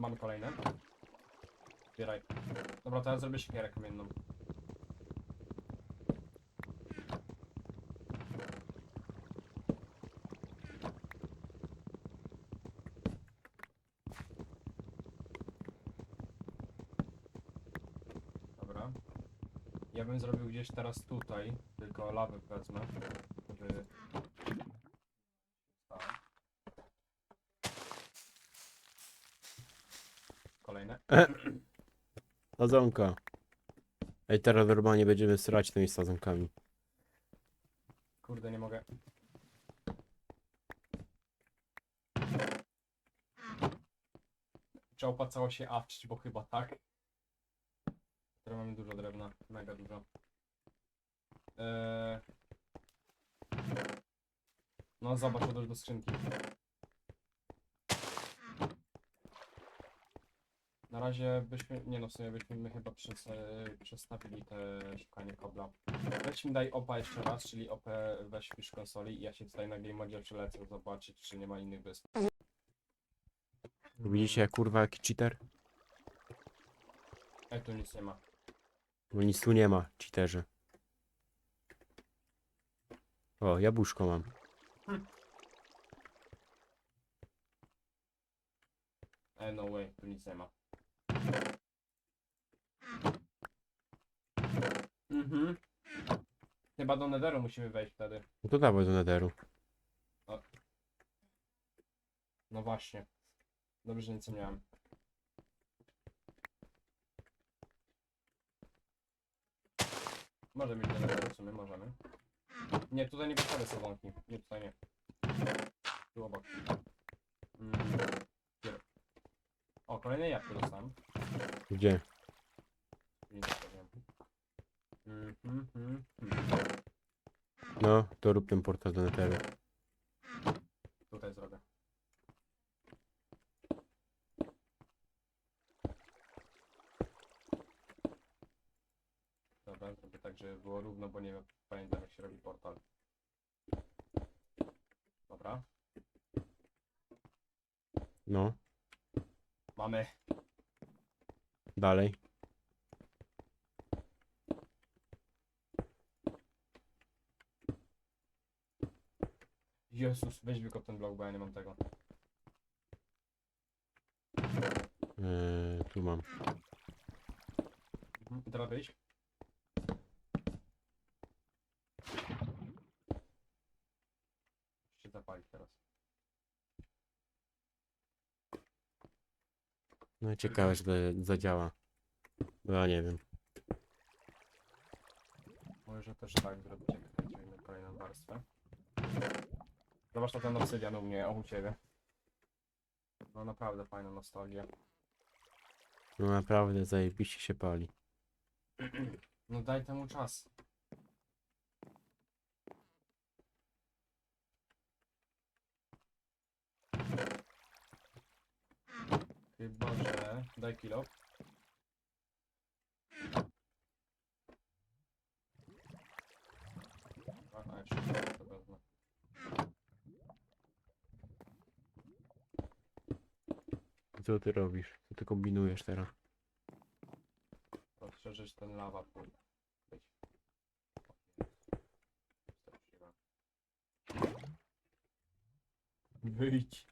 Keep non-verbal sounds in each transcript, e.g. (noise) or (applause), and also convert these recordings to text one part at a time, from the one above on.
Mamy kolejne. Zbieraj. Dobra, ja zrobię siekierę kamienną. Dobra. Ja bym zrobił gdzieś teraz tutaj, tylko lawę wezmę, żeby... Tak. Kolejne. Sadzonka. Ej, teraz normalnie będziemy srać tymi sadzonkami. Kurde, nie mogę. Czy opłacało się awczyć, bo chyba tak. Teraz mamy dużo drewna, mega dużo. Eee... No zobacz, odłóż do skrzynki. Na razie byśmy, nie no w sumie byśmy my chyba przez, e, przestawili te szukanie kobla. Weź mi daj OPA jeszcze raz, czyli OP weź wpisz konsoli i ja się tutaj na Game Modzie przylecę zobaczyć, czy nie ma innych wysp. Widzicie, jak kurwa, jaki cheater? Ej, tu nic nie ma. Bo nic tu nie ma, cheaterze. O, jabłuszko mam. Ej, no way, tu nic nie ma. Mhm. Chyba do Netheru musimy wejść wtedy. No to dawaj do nederu. No właśnie. Dobrze, że nic nie miałem. Może mieć do Netheru w sumie, możemy. Nie, tutaj nie postawię sezonki. Nie, tutaj nie. Tu obok. Mm. O, kolejne jabłko dostałem. Gdzie? Nie. No, to rób ten portal do neteru. Tutaj zrobię. Dobra, zrobię tak, żeby było równo, bo nie pamiętam jak się robi portal. Dobra, No, mamy. dalej. Jezus, weź wykop ten blok, bo ja nie mam tego. Eee, tu mam. Mhm. Teraz wyjść. Muszę się zapalić teraz. No ciekawe, że to zadziała. Bo ja nie wiem. Może też tak zrobić, jak będziemy kolejną warstwę. Zobacz na ten obsydian u mnie, o u ciebie. No naprawdę fajna nostalgia. No naprawdę zajebiście się pali. No daj temu czas. Chyba, że... Daj kilo. A, jeszcze to wezmę. Co ty robisz? Co ty kombinujesz teraz? Rozszerzyć ten lawa. Straszliwe. Wyjdź.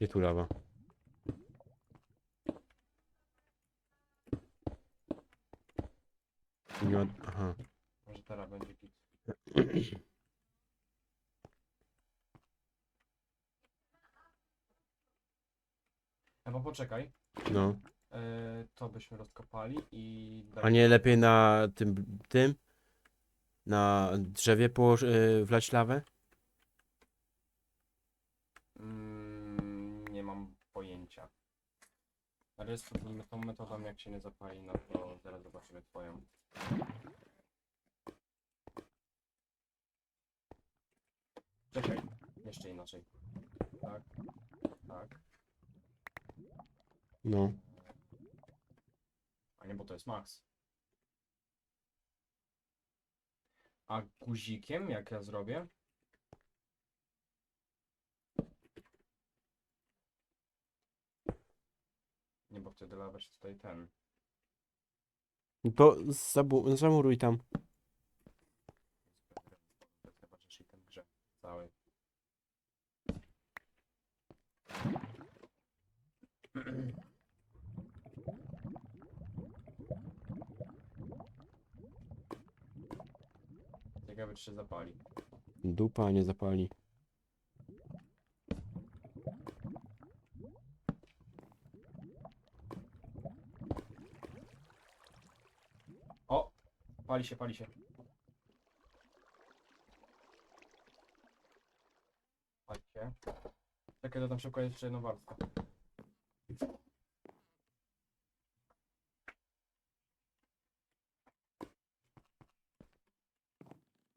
Gdzie tu lawa? Nie. Aha. Może teraz będzie git. Ewa, (clears throat) poczekaj. No. E, to byśmy rozkopali i... A nie lepiej na tym, tym? Na drzewie położ, yy, wlać lawę? Spróbujmy tą metodą, jak się nie zapali, no to zaraz zobaczymy twoją. Czekaj, jeszcze inaczej. Tak, tak. No. A nie, bo to jest max. A guzikiem, jak ja zrobię? Żeby dawać tutaj ten. To zabu- zamuruj tam. Zobaczysz i ten grze całej. Ciekawe czy się zapali. Dupa nie zapali. O! Pali się, pali się. Pali się. Czekaj, dodam szybko jeszcze jedną warstwę.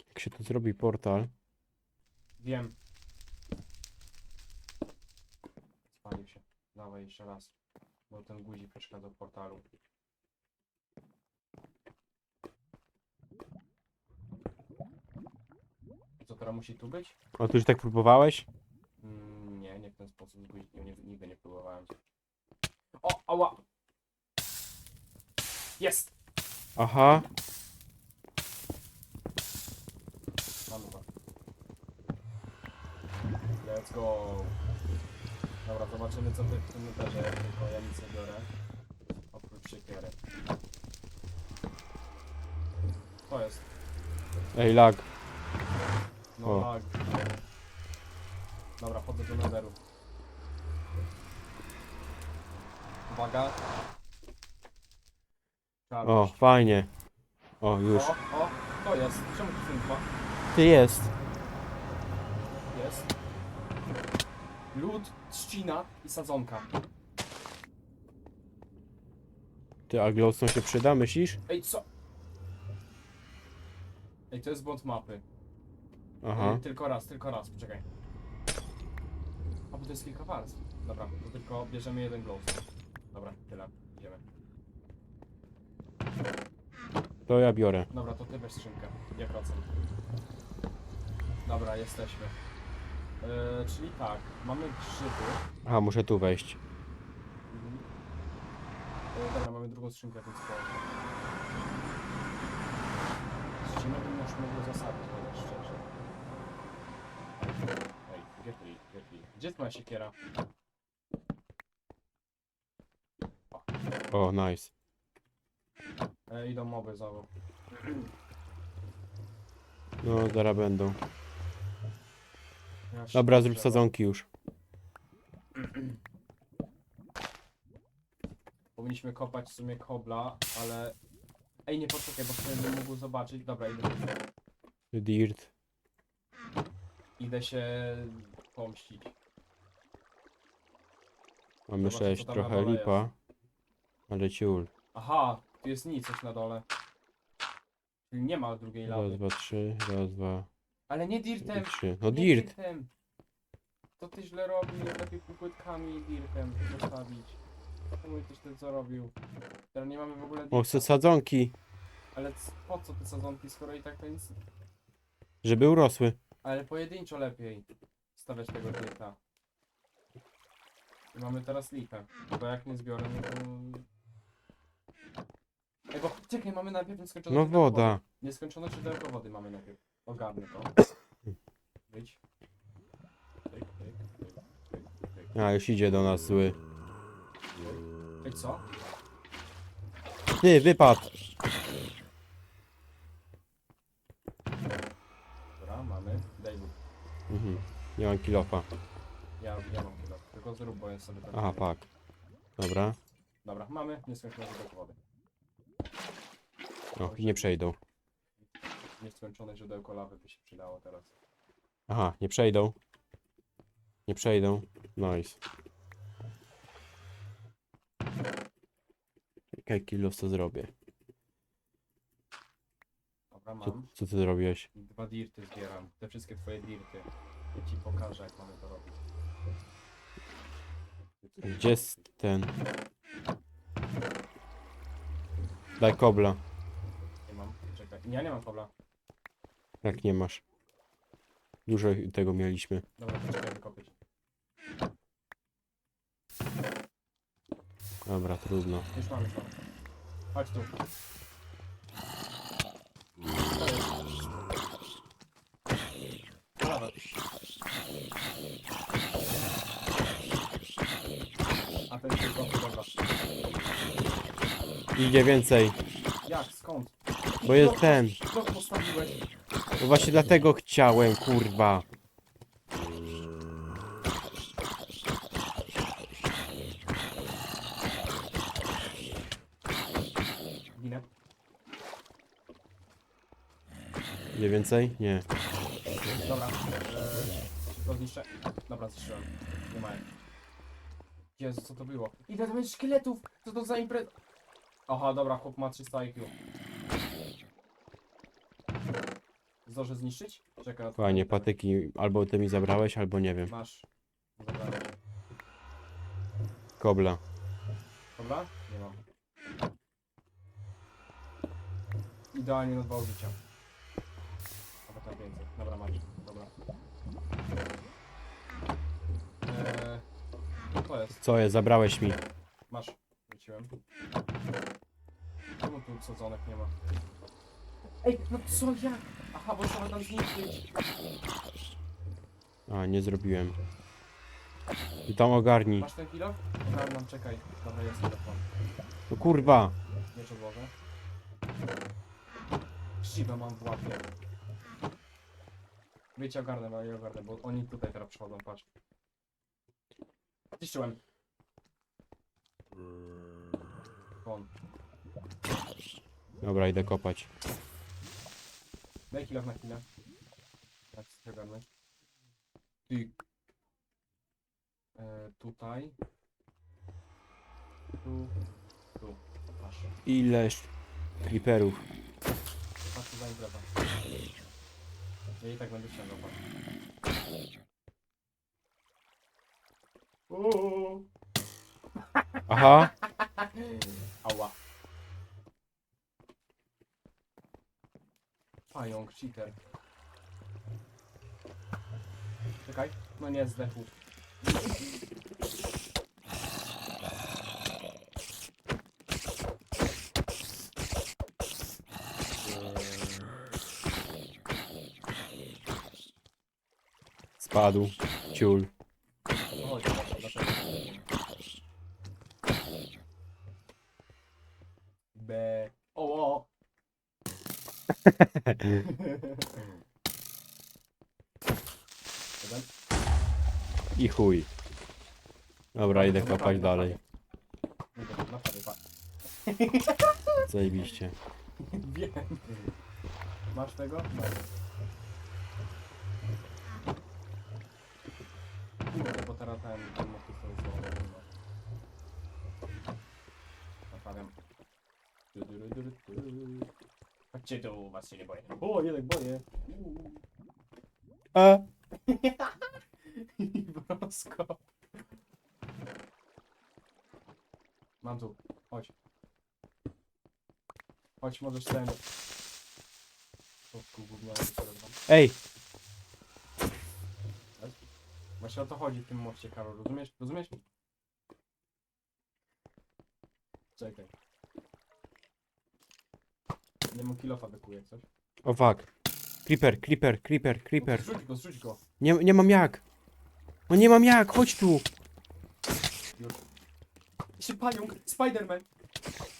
Jak się tu zrobi portal. Wiem. Spalił się. Dawaj jeszcze raz. Bo ten guzik przeszkadza w portalu. Teraz musi tu być? O, ty już tak próbowałeś? Mm, nie, nie w ten sposób guzikiem nie, nigdy nie próbowałem. O, ała! Jest! Aha. Mamy to. Let's go. Dobra, zobaczymy co ty w tym numerze, tylko ja nic nie biorę. Oprócz siekiery. To jest. Ej, lag. No O. lag. Dobra, chodzę do netheru. Uwaga. Trzeba O, fajnie. O, już. O, o, to jest. Czemu tu są dwa? Ty jest. Jest. Lód, trzcina i sadzonka. Ty, a glowstone się przyda, myślisz? Ej, co? Ej, to jest błąd mapy. Aha. Ej, tylko raz, tylko raz, poczekaj. A, bo to jest kilka warstw. Dobra, to tylko bierzemy jeden glowstone. Dobra, tyle. Idziemy. To ja biorę. Dobra, to ty weź skrzynkę. Ja wracam. Dobra, jesteśmy. Yy, czyli tak, mamy grzyby. Aha, muszę tu wejść. Mhm. E, dobra, mamy drugą skrzynkę, więc spoko. Trzcimy bym już mógł zasadzić, ale szczerze. Gdzie jest moja siekiera? O, nice. E, idą moby znowu. No, zaraz będą. Ja się Dobra, zrób sadzonki już. Powinniśmy kopać w sumie kobla, ale... Ej, nie poczekaj, bo wtedy bym mógł zobaczyć. Dobra, idę, Dirt. Idę się pomścić. Mamy Zobaczę, tam na trochę dole lipa. Ale ciul. Aha, tu jest nic coś na dole. Czyli nie ma drugiej Raz, lawy. dwa, trzy, raz, dwa, Ale nie dirtem! trzy. No nie dirt. dirtem. To ty źle robił, lepiej płytkami i dirtem zostawić. Czemu tyś ten co robił? Teraz nie mamy w ogóle O, dirta. chcę sadzonki, Ale c- po co te sadzonki, skoro i tak to nic... żeby urosły. Ale pojedynczo lepiej stawiać tego dirta. I mamy teraz lipę. Bo jak nie zbiorę, no to... Ej, bo czekaj, mamy najpierw nieskończone No źródełko woda. wody. Nieskończone źródełko wody mamy najpierw. Ogarnę to. Wyjdź. Tyk, tyk, tyk, tyk, tyk. A, już idzie do nas zły. Ej, co? Ty, wypadł. Dobra, mamy. Daj mi. Mhm. Nie mam kilofa. Ja, ja mam chyba. Tylko zrób, bo jest sobie tak. Aha, pak. Dobra. Dobra, mamy nieskończone źródełko wody. O, i nie przejdą. Nieskończone źródełko lawy by się przydało teraz. Aha, nie przejdą. Nie przejdą. Nice. Jak kilos to zrobię? Dobra, Co, mam. co ty zrobiłeś? Dwa dirty zbieram. Te wszystkie twoje dirty. Ja ci pokażę jak mamy to robić. Gdzie jest ten? Daj kobla. Nie mam. Czekaj. Ja nie mam kobla. Jak nie masz. Dużo tego mieliśmy. Dobra, to czekaj wykopić. Dobra, trudno. Już mamy to. Chodź tu. To jest. Dawaj. A ten tylko dobra. Idzie więcej, Jak? Skąd? bo jest ten. Co postawiłeś? No właśnie dlatego chciałem, kurwa. Ginę. Idzie więcej? Nie. Dobra. Eee, to zniszczę. Dobra, zniszczyłem. Nie ma jak. Jezu, co to było? Ile to jest szkieletów? Co to za imprez... Aha, dobra, chłop ma 300 IQ. Zdążę zniszczyć? Czekaj. na. Fajnie, patyki albo ty mi zabrałeś, albo nie wiem. Masz. Zabrałem. Kobla. Dobra? Nie mam. Idealnie na dwa użycia. Albo tak więcej. Dobra, masz. Dobra. Eee, co to jest? Co jest? Zabrałeś mi. Masz. Wróciłem. Czemu tu sadzonek nie ma? Ej, no co ja? Aha, bo trzeba tam zniszczyć. A, nie zrobiłem. I tam ogarnij. Masz ten kilo? Ogarnam, czekaj. Dobra, jest telefon. No kurwa. Miecz odłożę. Siwę mam w łapie. Wiecie, ogarnę, ale ja ogarnę, bo oni tutaj teraz przychodzą, patrz. Zniszczyłem. Won. Dobra, idę kopać. Daj chwilę na chwilę. Tak, ogarnąć. Ty. E, tutaj. Tu. Tu. Masz. Ileż creeperów. Patrz, za impreza. Ja i tak będę ściągał, patrz. Uuu. Aha. Ała. Pająk, cheater. Czekaj, no nie zdechł. Spadł. Ciul. Chodź, dlaczego? B. Jeden. I chuj. Dobra, idę kopać dalej. Zajebiście. Wiem. Masz tego? Masz. Kurde, bo teraz ten, ten motyw to jest znowu chyba. Naprawiam. Du, du, du, du, du, du. Chodźcie tu, was się nie boję. O, jednak boję. (laughs) Uuu. A. Brosko. Mam tu. Chodź. Chodź, możesz ten. O. Ej! Właśnie o to chodzi w tym moście, Karol. Rozumiesz? Rozumiesz? Czekaj. Wykuję, jak coś. O fuck. Creeper, creeper, creeper, creeper. Zrzuć go, zrzuć go. Nie, nie mam jak. No nie mam jak, chodź tu. Się pająk! Spiderman!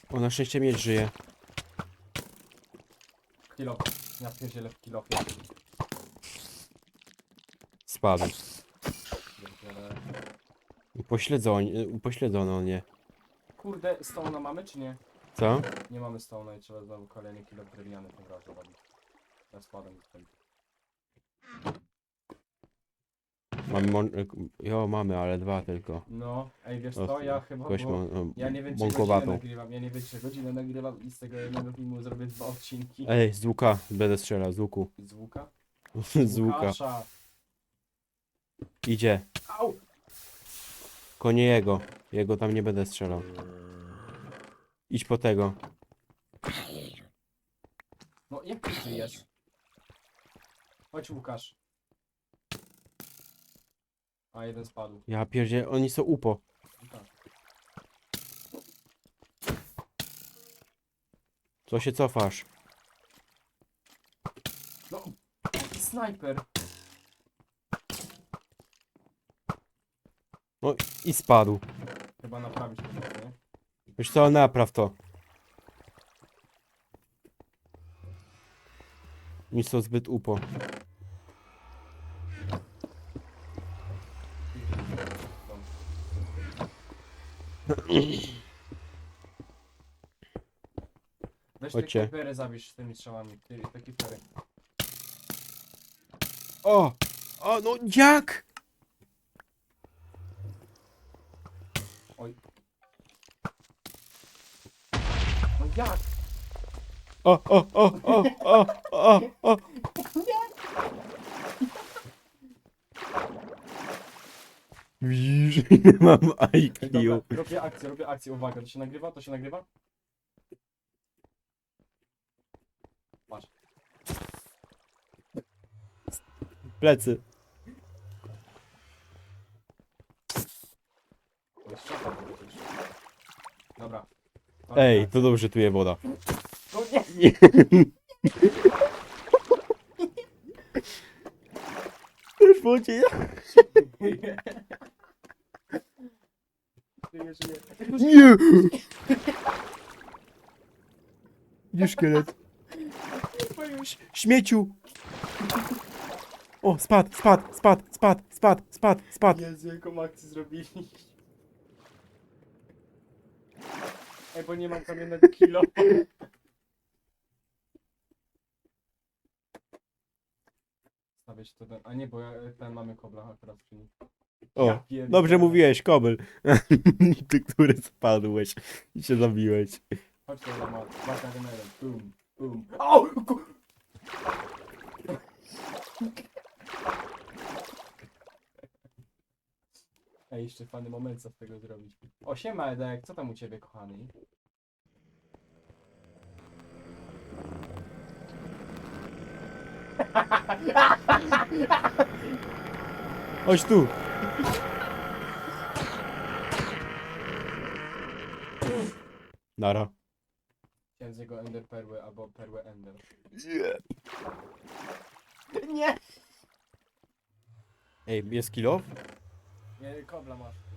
O, na szczęście miecz żyje. Kilof. Ja pierdzielę w kilofie. Spadł. Pierdzielę. Upośledzono, upośledzono mnie. Kurde, stona mamy czy nie? Co? Nie mamy stona i trzeba znowu kolejny kilo drewniany tym razem robić. Ja spadam tutaj. Mamy mon... Jo, mamy, ale dwa tylko. No, ej wiesz O, co, ja chyba, bo mon... ja nie wiem czy godzinę mąkowatą. nagrywam, ja nie wiem czy godzinę nagrywam i z tego jednego filmu zrobię dwa odcinki. Ej, z łuka będę strzelał, z łuku. Z łuka? (laughs) z łuka. Łukasza. Idzie. Au! Tylko nie jego. Jego tam nie będę strzelał. Idź po tego. No, jak ty żyjesz? Chodź, Łukasz. A, jeden spadł. Ja pierdzie, oni są upo. No tak. Co się cofasz? No, snajper. No i spadł. Chyba naprawić. Wiesz co, napraw to. Nic to zbyt upo. Weź Chodźcie. te kipery zabierz z tymi strzałami. Ty, te kipery. O! O, no jak? No jak? O, o, o, o, o, o, o. Widzisz, (laughs) ile mam IQ. Dobra, robię akcję, robię akcję. Uwaga, to się nagrywa? To się nagrywa? Patrz. Plecy. To jest szoka przecież. Dobra. Ej, to dobrze tu jest woda. No nie! W wodzie. Nie! Gdzie szkielet? Śmieciu! O, spadł, spadł, spadł, spadł, spadł, spadł, spadł. Jezu, jaką akcję zrobili. Ej, bo nie mam kamiennego kilo. Stawiać to ten... A nie, bo ja, ten mamy kobla akurat przy nim. O, Ja pierdolę. dobrze mówiłeś, kobel. (laughs) Ty, który spadłeś i się zabiłeś. Chodź to ma dwa kamery. Bum, bum. O! ku- Ej, jeszcze fajny moment co z tego zrobić. O, siema Edek, co tam u ciebie, kochany? (laughs) Chodź tu. Nara. Chciałem z jego Ender Perły albo Perłę Ender. Ej, jest kill off? Nie, kobla masz.